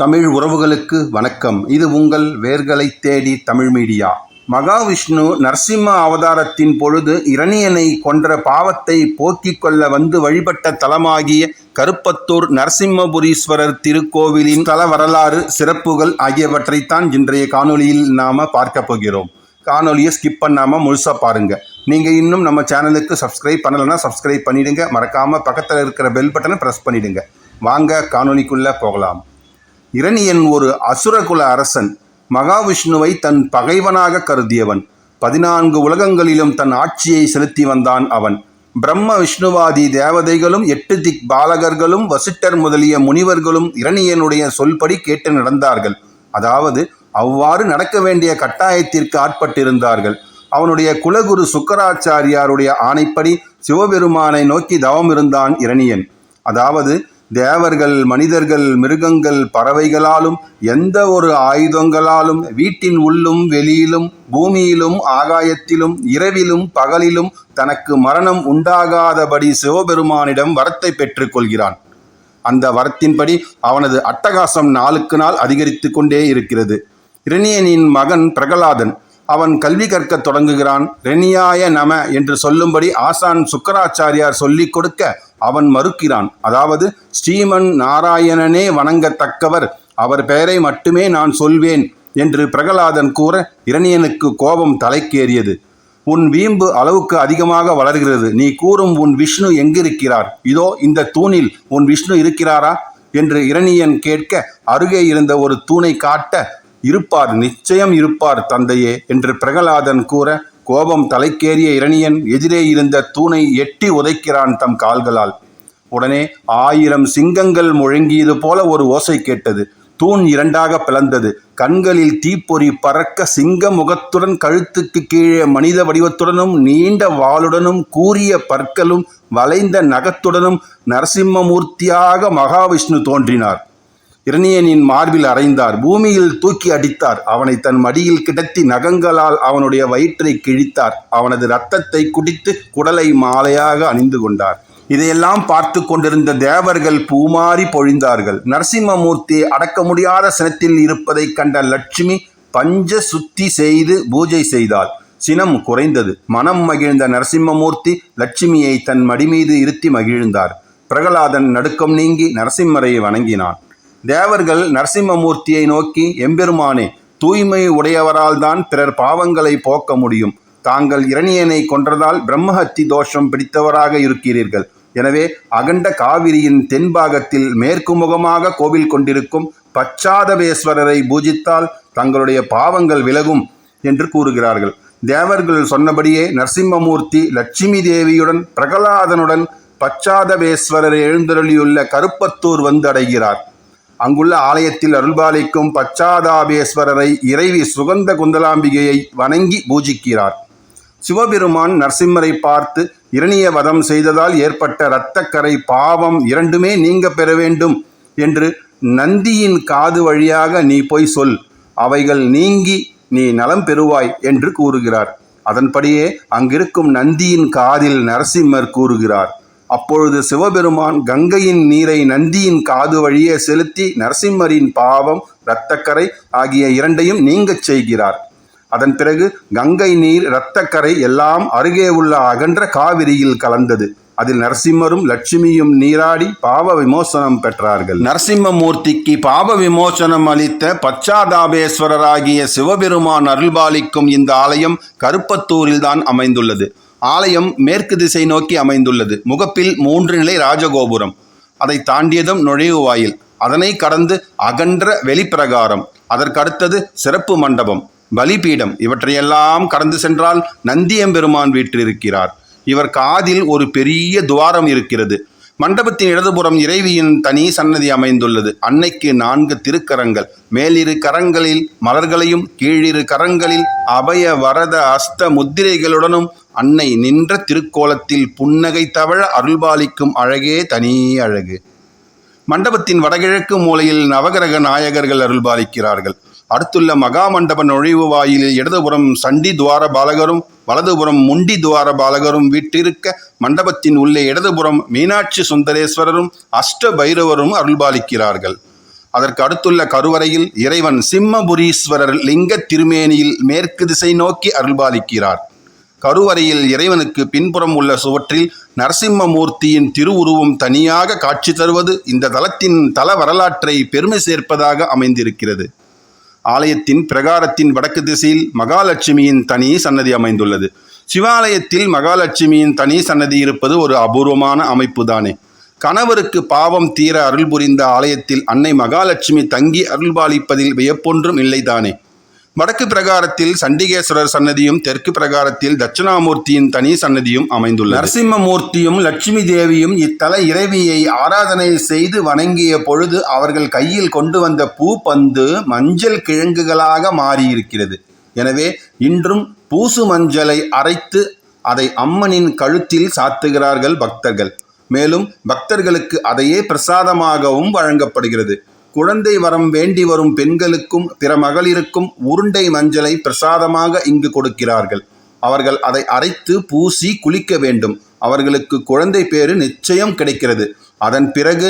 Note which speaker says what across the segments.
Speaker 1: தமிழ் உறவுகளுக்கு வணக்கம். இது உங்கள் வேர்களை தேடி தமிழ் மீடியா. மகாவிஷ்ணு நரசிம்ம அவதாரத்தின் பொழுது இரணியனை கொன்ற பாவத்தை போக்கிக் கொள்ள வந்து வழிபட்ட தலமாகிய கருப்பத்தூர் நரசிம்மபுரீஸ்வரர் திருக்கோவிலின் தல வரலாறு சிறப்புகள் ஆகியவற்றைத்தான் இன்றைய காணொலியில் நாம பார்க்க போகிறோம். காணொலியை ஸ்கிப் பண்ணாமல் முழுசாக பாருங்கள் நீங்கள் இன்னும் நம்ம சேனலுக்கு சப்ஸ்கிரைப் பண்ணலைன்னா சப்ஸ்கிரைப் பண்ணிவிடுங்க மறக்காமல் பக்கத்தில் இருக்கிற பெல் பட்டனை ப்ரெஸ் பண்ணிடுங்க. வாங்க காணொலிக்குள்ளே போகலாம். இரணியன் ஒரு அசுரகுல அரசன். மகாவிஷ்ணுவை தன் பகைவனாக கருதியவன். பதினான்கு உலகங்களிலும் தன் ஆட்சியை செலுத்தி வந்தான் அவன். பிரம்ம விஷ்ணுவாதி தேவதைகளும் எட்டு திக் பாலகர்களும் வசிட்டர் முதலிய முனிவர்களும் இரணியனுடைய சொல்படி கேட்டு நடந்தார்கள். அதாவது அவ்வாறு நடக்க வேண்டிய கட்டாயத்திற்கு ஆட்பட்டிருந்தார்கள். அவனுடைய குலகுரு சுக்கராச்சாரியாருடைய ஆணைப்படி சிவபெருமானை நோக்கி தவம் இருந்தான் இரணியன். அதாவது தேவர்கள் மனிதர்கள் மிருகங்கள் பறவைகளாலும் எந்த ஒரு ஆயுதங்களாலும் வீட்டின் உள்ளும் வெளியிலும் பூமியிலும் ஆகாயத்திலும் இரவிலும் பகலிலும் தனக்கு மரணம் உண்டாகாதபடி சிவபெருமானிடம் வரத்தை பெற்றுக்கொள்கிறான் அந்த வரத்தின்படி அவனது அட்டகாசம் நாளுக்கு நாள் அதிகரித்து கொண்டே இருக்கிறது. இரணியனின் மகன் பிரகலாதன் அவன் கல்வி கற்கத் தொடங்குகிறான். ரெனியாய நம என்று சொல்லும்படி ஆசான் சுக்கராச்சாரியார் சொல்லிக் கொடுக்க அவன் மறுக்கிறான். அதாவது ஸ்ரீமன் நாராயணனே வணங்கத்தக்கவர். அவர் பெயரை மட்டுமே நான் சொல்வேன் என்று பிரகலாதன் கூற இரணியனுக்கு கோபம் தலைக்கேறியது. உன் வீம்பு அளவுக்கு அதிகமாக வளர்கிறது. நீ கூறும் உன் விஷ்ணு எங்கிருக்கிறார்? இதோ இந்த தூணில் உன் விஷ்ணு இருக்கிறாரா? என்று இரணியன் கேட்க அருகே இருந்த ஒரு தூணை காட்ட இருப்பார் நிச்சயம் இருப்பார் தந்தையே என்று பிரகலாதன் கூற கோபம் தலைக்கேறிய இரணியன் எதிரே இருந்த தூணை எட்டி உதைக்கிறான் தம் கால்களால். உடனே ஆயிரம் சிங்கங்கள் முழங்கியது போல ஒரு ஓசை கேட்டது. தூண் இரண்டாக பிளந்தது. கண்களில் தீப்பொறி பறக்க சிங்க முகத்துடன் கழுத்துக்கு கீழே மனித வடிவத்துடனும் நீண்ட வாளுடனும் கூரிய பற்களும் வளைந்த நகத்துடனும் நரசிம்மமூர்த்தியாக மகாவிஷ்ணு தோன்றினார். இரணியனின் மார்பில் அறைந்தார் பூமியில் தூக்கி அடித்தார். அவனை தன் மடியில் கிடத்தி நகங்களால் அவனுடைய வயிற்றை கிழித்தார். அவனது இரத்தத்தை குடித்து குடலை மாலையாக அணிந்து கொண்டார். இதையெல்லாம் பார்த்து கொண்டிருந்த தேவர்கள் பூமாறி பொழிந்தார்கள். நரசிம்மமூர்த்தி அடக்க முடியாத சினத்தில் இருப்பதைக் கண்ட லட்சுமி பஞ்ச சுத்தி செய்து பூஜை செய்தாள். சினம் குறைந்தது. மனம் மகிழ்ந்த நரசிம்மமூர்த்தி லட்சுமியை தன் மடி மீது இருத்தி மகிழ்ந்தார். பிரகலாதன் நடுக்கம் நீங்கி நரசிம்மரை வணங்கினான். தேவர்கள் நரசிம்மமூர்த்தியை நோக்கி எம்பெருமானே தூய்மை உடையவரால் தான் பிறர் பாவங்களை போக்க முடியும். தாங்கள் இரணியனை கொன்றதால் பிரம்மஹத்தி தோஷம் பிடித்தவராக இருக்கிறீர்கள். எனவே அகண்ட காவிரியின் தென்பாகத்தில் மேற்கு முகமாக கோவில் கொண்டிருக்கும் பச்சாதபேஸ்வரரை பூஜித்தால் தங்களுடைய பாவங்கள் விலகும் என்று கூறுகிறார்கள். தேவர்கள் சொன்னபடியே நரசிம்மமூர்த்தி லட்சுமி தேவியுடன் பிரகலாதனுடன் பச்சாதபேஸ்வரர் எழுந்தருளியுள்ள கருப்பத்தூர் வந்து அடைகிறார். அங்குள்ள ஆலயத்தில் அருள்பாலிக்கும் பச்சாதாபேஸ்வரரை இறைவி சுகந்த குந்தலாம்பிகையை வணங்கி பூஜிக்கிறார். சிவபெருமான் நரசிம்மரை பார்த்து இரணிய வதம் செய்ததால் ஏற்பட்ட இரத்தக்கரை பாவம் இரண்டுமே நீங்க பெற வேண்டும் என்று நந்தியின் காது வழியாக நீ போய் சொல் அவைகள் நீங்கி நீ நலம் பெறுவாய் என்று கூறுகிறார். அதன்படியே அங்கிருக்கும் நந்தியின் காதில் நரசிம்மர் கூறுகிறார். அப்பொழுது சிவபெருமான் கங்கையின் நீரை நந்தியின் காது வழியே செலுத்தி நரசிம்மரின் பாவம் இரத்தக்கரை ஆகிய இரண்டையும் நீங்கச் செய்கிறார். அதன் பிறகு கங்கை நீர் இரத்தக்கரை எல்லாம் அருகே உள்ள அகன்ற காவிரியில் கலந்தது. அதில் நரசிம்மரும் லட்சுமியும் நீராடி பாவ விமோசனம் பெற்றார்கள். நரசிம்மமூர்த்திக்கு பாவ விமோசனம் அளித்த பச்சாதாபேஸ்வரராகிய சிவபெருமான் அருள்பாலிக்கும் இந்த ஆலயம் கருப்பத்தூரில்தான் அமைந்துள்ளது. ஆலயம் மேற்கு திசை நோக்கி அமைந்துள்ளது. முகப்பில் மூன்று நிலை ராஜகோபுரம். அதை தாண்டியதும் நுழைவு வாயில். அதனை கடந்து அகன்ற வெளிப்பிரகாரம். அதற்கடுத்தது சிறப்பு மண்டபம். பலிபீடம். இவற்றையெல்லாம் கடந்து சென்றால் நந்தியம்பெருமான் வீற்றிருக்கிறார். இவர் காதில் ஒரு பெரிய துவாரம் இருக்கிறது. மண்டபத்தின் இடதுபுறம் இறைவியின் தனி சன்னதி அமைந்துள்ளது. அன்னைக்கு நான்கு திருக்கரங்கள். மேலிரு கரங்களில் மலர்களையும் கீழிரு கரங்களில் அபய வரத அஸ்த முத்திரைகளுடனும் அன்னை நின்ற திருக்கோலத்தில் புன்னகை தவழ அருள்பாலிக்கும் அழகே தனி அழகு. மண்டபத்தின் வடகிழக்கு மூலையில் நவகிரக நாயகர்கள் அருள்பாலிக்கிறார்கள். அடுத்துள்ள மகாமண்டப நுழைவு வாயிலில் இடதுபுறம் சண்டி துவார பாலகரும் வலதுபுறம் முண்டி துவார பாலகரும் வீட்டிருக்க மண்டபத்தின் உள்ளே இடதுபுறம் மீனாட்சி சுந்தரேஸ்வரரும் அஷ்ட பைரவரும் அருள்பாலிக்கிறார்கள். அதற்கு அடுத்துள்ள கருவறையில் இறைவன் சிம்மபுரீஸ்வரர் லிங்க திருமேனியில் மேற்கு திசை நோக்கி அருள்பாலிக்கிறார். கருவறையில் இறைவனுக்கு பின்புறம் உள்ள சுவற்றில் நரசிம்மமூர்த்தியின் திருவுருவம் தனியாக காட்சி தருவது இந்த தலத்தின் தல வரலாற்றை பெருமை சேர்ப்பதாக அமைந்திருக்கிறது. ஆலயத்தின் பிரகாரத்தின் வடக்கு திசையில் மகாலட்சுமியின் தனி சன்னதி அமைந்துள்ளது. சிவாலயத்தில் மகாலட்சுமியின் தனி சன்னதி இருப்பது ஒரு அபூர்வமான அமைப்பு தானே கணவருக்கு பாவம் தீர அருள் புரிந்த ஆலயத்தில் அன்னை மகாலட்சுமி தங்கி அருள்பாலிப்பதில் வியப்பொன்றும் இல்லைதானே. வடக்கு பிரகாரத்தில் சண்டிகேஸ்வரர் சன்னதியும் தெற்கு பிரகாரத்தில் தட்சிணாமூர்த்தியின் தனி சன்னதியும் அமைந்துள்ளது. நரசிம்மமூர்த்தியும் லட்சுமி தேவியும் இத்தல இறைவியை ஆராதனை செய்து வணங்கிய பொழுது அவர்கள் கையில் கொண்டு வந்த பூ பந்து மஞ்சள் கிழங்குகளாக மாறியிருக்கிறது. எனவே இன்றும் பூசு மஞ்சளை அரைத்து அதை அம்மனின் கழுத்தில் சாத்துகிறார்கள் பக்தர்கள். மேலும் பக்தர்களுக்கு அதையே பிரசாதமாகவும் வழங்கப்படுகிறது. குழந்தை வரம் வேண்டி வரும் பெண்களுக்கும் பிற மகளிருக்கும் உருண்டை மஞ்சளை பிரசாதமாக இங்கு கொடுக்கிறார்கள். அவர்கள் அதை அரைத்து பூசி குளிக்க வேண்டும். அவர்களுக்கு குழந்தை பேறு நிச்சயம் கிடைக்கிறது. அதன் பிறகு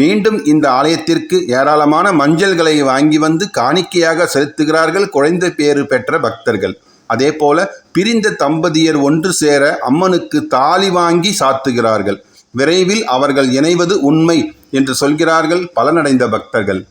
Speaker 1: மீண்டும் இந்த ஆலயத்திற்கு ஏராளமான மஞ்சள்களை வாங்கி வந்து காணிக்கையாக செலுத்துகிறார்கள் குழந்தை பேறு பெற்ற பக்தர்கள். அதேபோல பிரிந்த தம்பதியர் ஒன்று சேர அம்மனுக்கு தாலி வாங்கி சாத்துகிறார்கள். விரைவில் அவர்கள் இணைவது உண்மை என்று சொல்கிறார்கள் பலனடைந்த பக்தர்கள்.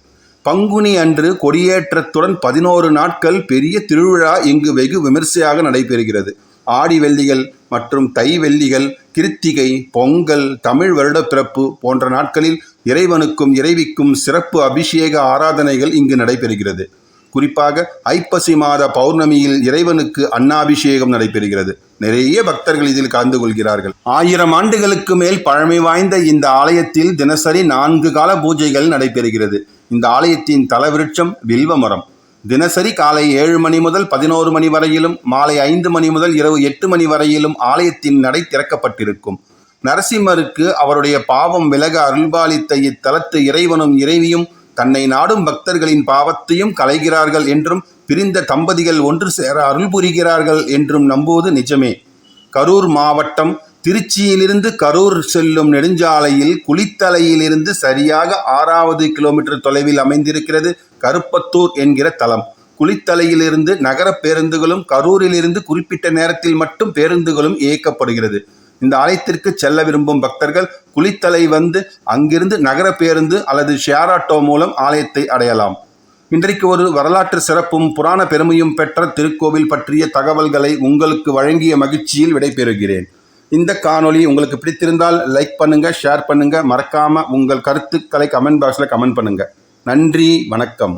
Speaker 1: பங்குனி அன்று கொடியேற்றத்துடன் பதினோரு நாட்கள் பெரிய திருவிழா இங்கு வெகு விமர்சையாக நடைபெறுகிறது. ஆடி வெள்ளிகள் மற்றும் தை வெள்ளிகள் கிருத்திகை பொங்கல் தமிழ் வருடப்பிறப்பு போன்ற நாட்களில் இறைவனுக்கும் இறைவிக்கும் சிறப்பு அபிஷேக ஆராதனைகள் இங்கு நடைபெறுகிறது. குறிப்பாக ஐப்பசி மாத பௌர்ணமியில் இறைவனுக்கு அன்னாபிஷேகம் நடைபெறுகிறது. நிறைய பக்தர்கள் இதில் கலந்து கொள்கிறார்கள். ஆயிரம் ஆண்டுகளுக்கு மேல் பழமை வாய்ந்த இந்த ஆலயத்தில் தினசரி நான்கு கால பூஜைகள் நடைபெறுகிறது. இந்த ஆலயத்தின் தலவிருட்சம் வில்வ மரம் தினசரி காலை ஏழு மணி முதல் பதினோரு மணி வரையிலும் மாலை ஐந்து மணி முதல் இரவு எட்டு மணி வரையிலும் ஆலயத்தின் நடை திறக்கப்பட்டிருக்கும். நரசிம்மருக்கு அவருடைய பாவம் விலக அருள்பாலித்த இத்தலத்து இறைவனும் இறைவியும் தன்னை நாடும் பக்தர்களின் பாவத்தையும் கலைகிறார்கள் என்றும் பிரிந்த தம்பதிகள் ஒன்று சேர அருள் புரிகிறார்கள் என்றும் நம்புவது நிஜமே. கரூர் மாவட்டம் திருச்சியிலிருந்து கரூர் செல்லும் நெடுஞ்சாலையில் குளித்தலையிலிருந்து சரியாக ஆறாவது கிலோமீட்டர் தொலைவில் அமைந்திருக்கிறது கருப்பத்தூர் என்கிற தலம். குளித்தலையிலிருந்து நகர பேருந்துகளும் கரூரிலிருந்து குறிப்பிட்ட நேரத்தில் மட்டும் பேருந்துகளும் இயக்கப்படுகிறது. இந்த ஆலயத்திற்கு செல்ல விரும்பும் பக்தர்கள் குளித்தலை வந்து அங்கிருந்து நகர பேருந்து அல்லது ஷேர் ஆட்டோ மூலம் ஆலயத்தை அடையலாம். இன்றைக்கு ஒரு வரலாற்று சிறப்பும் புராண பெருமையும் பெற்ற திருக்கோவில் பற்றிய தகவல்களை உங்களுக்கு வழங்கிய மகிழ்ச்சியில் விடைபெறுகிறேன். இந்த காணொளி உங்களுக்கு பிடித்திருந்தால் லைக் பண்ணுங்க ஷேர் பண்ணுங்க. மறக்காம உங்கள் கருத்துக்களை கமெண்ட் பாக்ஸில் கமெண்ட் பண்ணுங்க. நன்றி வணக்கம்.